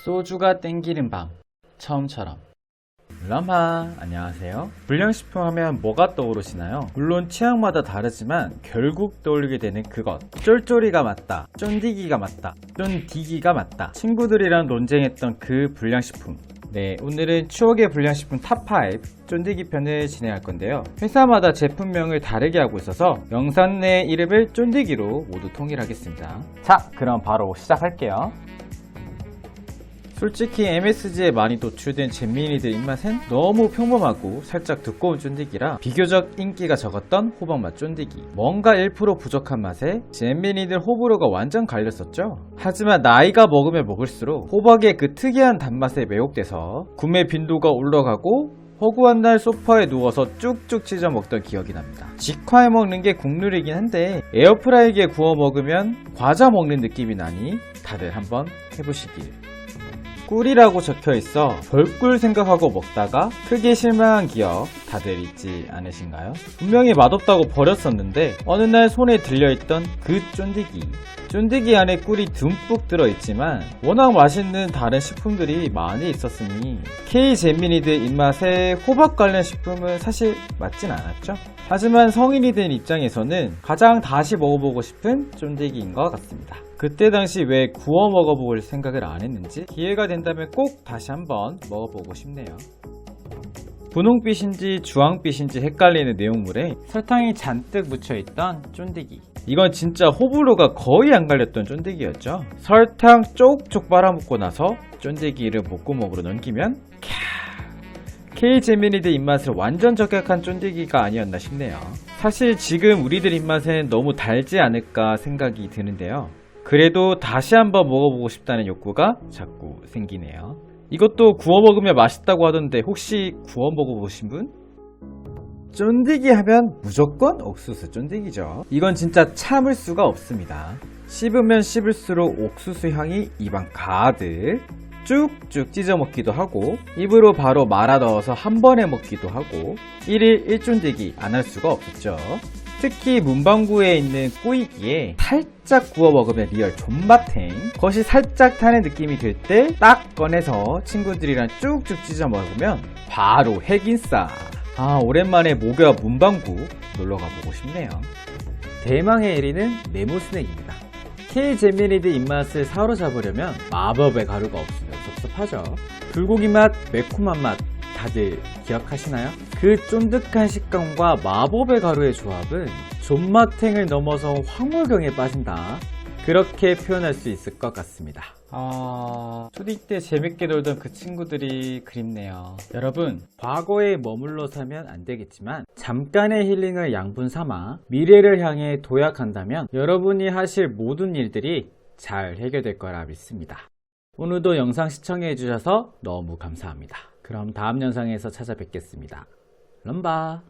소주가 땡기는 밤 처음처럼 람하 안녕하세요 불량식품 하면 뭐가 떠오르시나요? 물론 취향마다 다르지만 결국 떠올리게 되는 그것 쫄쫄이가 맞다 쫀디기가 맞다 쫀디기가 맞다 친구들이랑 논쟁했던 그 불량식품 네, 오늘은 추억의 불량식품 탑5 쫀디기 편을 진행할 건데요. 회사마다 제품명을 다르게 하고 있어서 영상 내 이름을 쫀디기로 모두 통일하겠습니다. 자, 그럼 바로 시작할게요. 솔직히 MSG에 많이 노출된 잼민이들 입맛엔 너무 평범하고 살짝 두꺼운 쫀디기라 비교적 인기가 적었던 호박맛 쫀디기 뭔가 1% 부족한 맛에 잼민이들 호불호가 완전 갈렸었죠 하지만 나이가 먹으면 먹을수록 호박의 그 특이한 단맛에 매혹돼서 구매 빈도가 올라가고 허구한 날 소파에 누워서 쭉쭉 찢어 먹던 기억이 납니다. 직화해 먹는 게 국룰이긴 한데 에어프라이기에 구워 먹으면 과자 먹는 느낌이 나니 다들 한번 해보시길. 꿀이라고 적혀 있어 별꿀 생각하고 먹다가 크게 실망한 기억 다들 있지 않으신가요? 분명히 맛없다고 버렸었는데 어느 날 손에 들려있던 그 쫀디기 쫀디기 안에 꿀이 듬뿍 들어있지만 워낙 맛있는 다른 식품들이 많이 있었으니 K 잼민이들 입맛에 호박 관련 식품은 사실 맞진 않았죠. 하지만 성인이 된 입장에서는 가장 다시 먹어보고 싶은 쫀디기인 것 같습니다. 그때 당시 왜 구워 먹어볼 생각을 안 했는지 기회가 된다면 꼭 다시 한번 먹어보고 싶네요. 분홍빛인지 주황빛인지 헷갈리는 내용물에 설탕이 잔뜩 묻혀있던 쫀디기. 이건 진짜 호불호가 거의 안 갈렸던 쫀디기였죠. 설탕 쪽쪽 빨아먹고 나서 쫀디기를 목구멍으로 넘기면 캬. K 재민이들 입맛을 완전 저격한 쫀디기가 아니었나 싶네요. 사실 지금 우리들 입맛엔 너무 달지 않을까 생각이 드는데요. 그래도 다시 한번 먹어보고 싶다는 욕구가 자꾸 생기네요. 이것도 구워 먹으면 맛있다고 하던데 혹시 구워 먹어보신 분? 쫀디기 하면 무조건 옥수수 쫀디기죠. 이건 진짜 참을 수가 없습니다. 씹으면 씹을수록 옥수수 향이 입안 가득 쭉쭉 찢어 먹기도 하고 입으로 바로 말아 넣어서 한 번에 먹기도 하고 1일 1쫀디기 안 할 수가 없었죠. 특히 문방구에 있는 꾸이기에 살짝 구워 먹으면 리얼 존맛탱. 겉이 살짝 타는 느낌이 들 때 딱 꺼내서 친구들이랑 쭉쭉 찢어 먹으면 바로 핵인싸. 아 오랜만에 목요일 문방구 놀러 가 보고 싶네요. 대망의 1위는 네모 스낵입니다. K 재미니들 입맛을 사로잡으려면 마법의 가루가 없으면 섭섭하죠. 불고기 맛, 매콤한 맛 다들 기억하시나요? 그 쫀득한 식감과 마법의 가루의 조합은 존맛탱을 넘어서 황홀경에 빠진다. 그렇게 표현할 수 있을 것 같습니다. 아, 초딩 때 재밌게 놀던 그 친구들이 그립네요. 여러분, 과거에 머물러 살면 안 되겠지만 잠깐의 힐링을 양분 삼아 미래를 향해 도약한다면 여러분이 하실 모든 일들이 잘 해결될 거라 믿습니다. 오늘도 영상 시청해 주셔서 너무 감사합니다. 그럼 다음 영상에서 찾아뵙겠습니다. 럼바